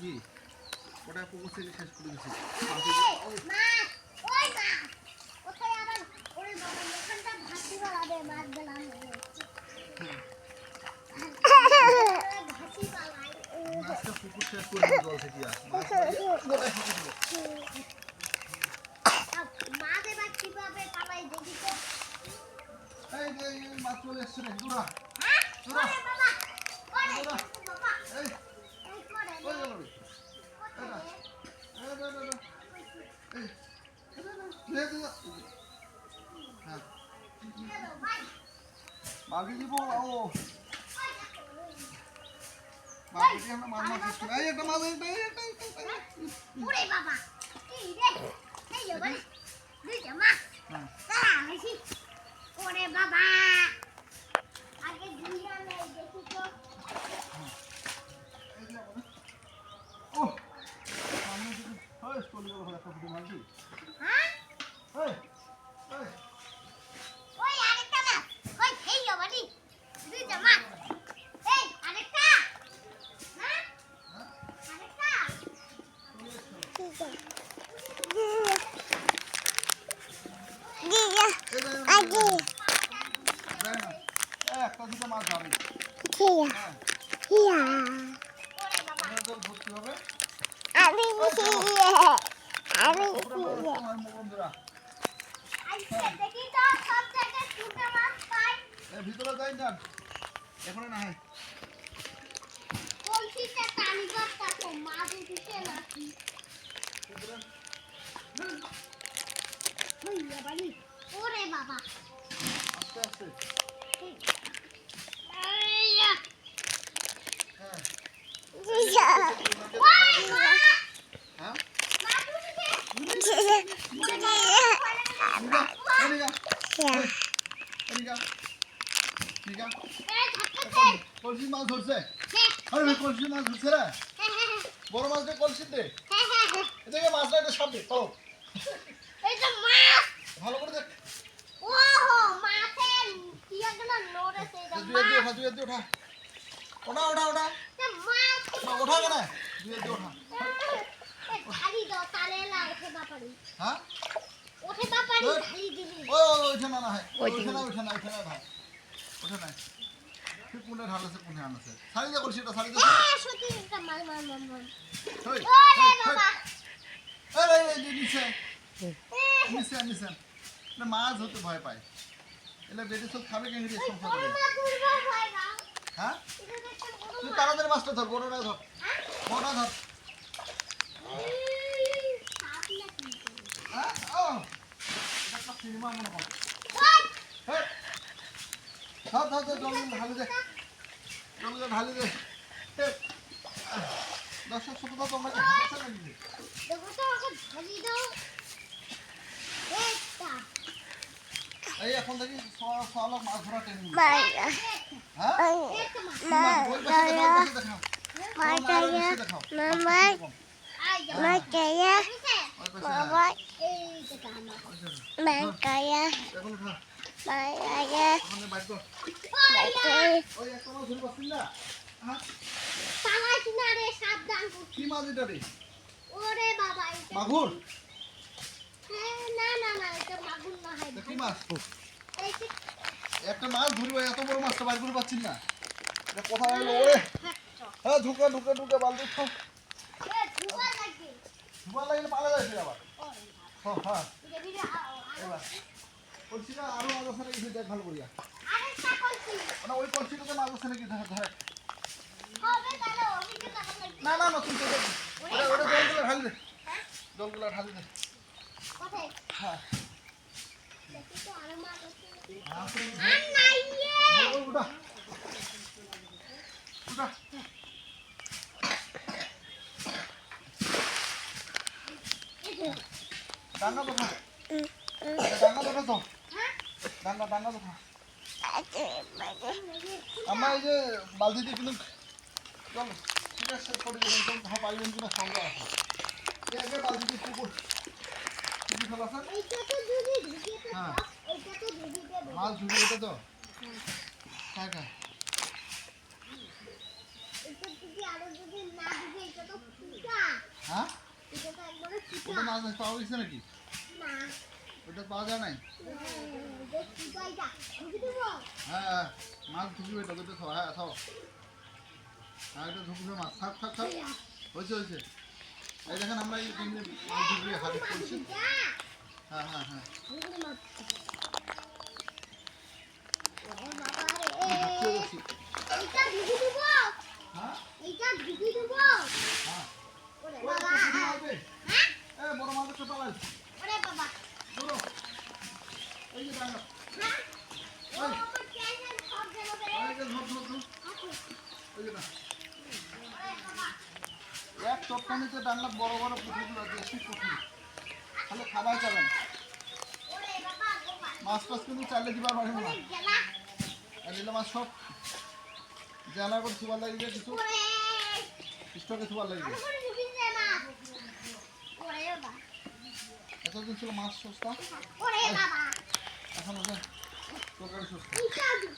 কি ওটা পুকুর শেষ করে দিয়েছি। মাছ পুকুর শেষ করে জল থেকে। চলে এসছে রে দুরা দুরা। বাবা এই। গেল রে হ্যাঁ মাগি দিব ও মাগি দিয়ে আমরা মাছ মাছ এই একটা মাছ এই একটা। ওরে বাবা এই রে এই বাবা দুইটা মাছ হ্যাঁ বেশি ওরে বাবা আগে দুইটা নেই একটা মাছ হবে আমি দেখি তো সব জায়গায় দুটো মাছ পাই ভিতরে যাই না এখানে বাবা আইয়া হ্যাঁ ওই মা হ্যাঁ মাছ উঠছে নিগা এই নিগা এই নিগা নিগা এই ধাক্কাতে কলসি মাছ ধরছে? আরে কলসি মাছ ধরছে রে। হ্যাঁ বড় মাছটা কলসিতে। হ্যাঁ হ্যাঁ এদিকে মাছটা একটা সামনে চলো। এই যে মাছ! ভালো করে দেখ। ওহো মাছের ইয়েগুলো নড়েছে এটা দুই দিয়ে মাছ। ওঠা দুই দিয়ে ওঠা। ওঠা ওঠা ওঠা। মাছ। ওঠা কেন? দুই দিয়ে ওঠা। ঢালি দাও বাপারি। হ্যাঁ? ওঠে বাপারি মাছ হতে ভয় পায়। এলে বেটে সব খাবে কেন হ্যাঁ তুই তাড়াতাড়ি মাছটা ধর বড়টা ধর। হ্যাঁ? বড়টা ধর। নাকি হ্যাঁ? ও সিনেমা মনে হ্যাঁ। ধর ধর ধর জল ঢালি দে জল ঢালি দে দর্শক শ্রোতা তোমরা কি হাসছে নাকি দেখো তো ওকে ঢালি দাও। একটা এই এখন দেখি সব মাছ ধরা মায়া হ্যাঁ? একটা মাছ? কি মাগুর? হ্যাঁ, না না না এটা মাগুর না হয় কি মাছ? একটা মাছ ধরবো, এত বড় মাছটা বাইর করে পাচ্ছিস না? এটা কোথায় লাগল? ওরে, হ্যাঁ, ঢুকে, ঢুকে, ঢুকে, বালতি লাগে ধোঁয়া লাগলে পালা যাচ্ছে আবার। হ্যাঁ, হ্যাঁ, না, আরও মাছ আছে নাকি দেখ ভালো করিয়া। আরেকটা মানে ওই কলসিটাতে মাছ আছে নাকি ধরে, ধরে। না, না, না, তুই তো ওটা, ওটা জলগুলো ঢালি দে। জলগুলো ঢালি দে। হ্যাঁ। উঠা। উঠা। ডাঙ্গা কোথায় তো? হ্যাঁ ডাঙ্গা? মায়া এই যে বালতিতে কিন্তু চল ঠিক আছে করে দেবেন তো ভাব পাইবেন কিনা আছে। এই আগে পুকুর। কি হ্যাঁ। মাছ কাকা এটা তো হ্যাঁ ওটা মাছ পাওয়া গেছে নাকি? না ওটা পাওয়া যায় নাই? তো হ্যাঁ হ্যাঁ মাছ ঢুকবে এটা দুটো খাও হ্যাঁ খাও। হ্যাঁ এটা ঢুকবে মাছ, থাক থাক থাক। হয়েছে হয়েছে। এই দেখেন আমরা এই ঢুকবে হাতে করছি হ্যাঁ হ্যাঁ হ্যাঁ ঢুকতে গেছি এইটা ঢুকে দেবো হ্যাঁ এইটা ঢুকে দেবো হ্যাঁ ওরে ওই বাবা একটা ছোট মাছ দে। হ্যাঁ এ বড় মাছ একটা পালাই ওরে বাবা ধরো এই যে ডাঙ্গা হ্যাঁ ও আমার ক্যান্সার সব দেবো রে এই যে ধর ধর ধর এই যে না ওরে বাবা এক চটকানিতে ডাঙ্গা বড় বড় পুকুরগুলো দেশি পুকুর তাহলে খাবার গোপা মাছ টাছ কিন্তু চাইলে দিবার পারবে না নিলে মাছ সব জানা করে থুবার লাগবে কিছু স্টকে থুবার লাগবে এতদিন ছিল মাছ সস্তা Hasan uzan. Çok karışıyorsun.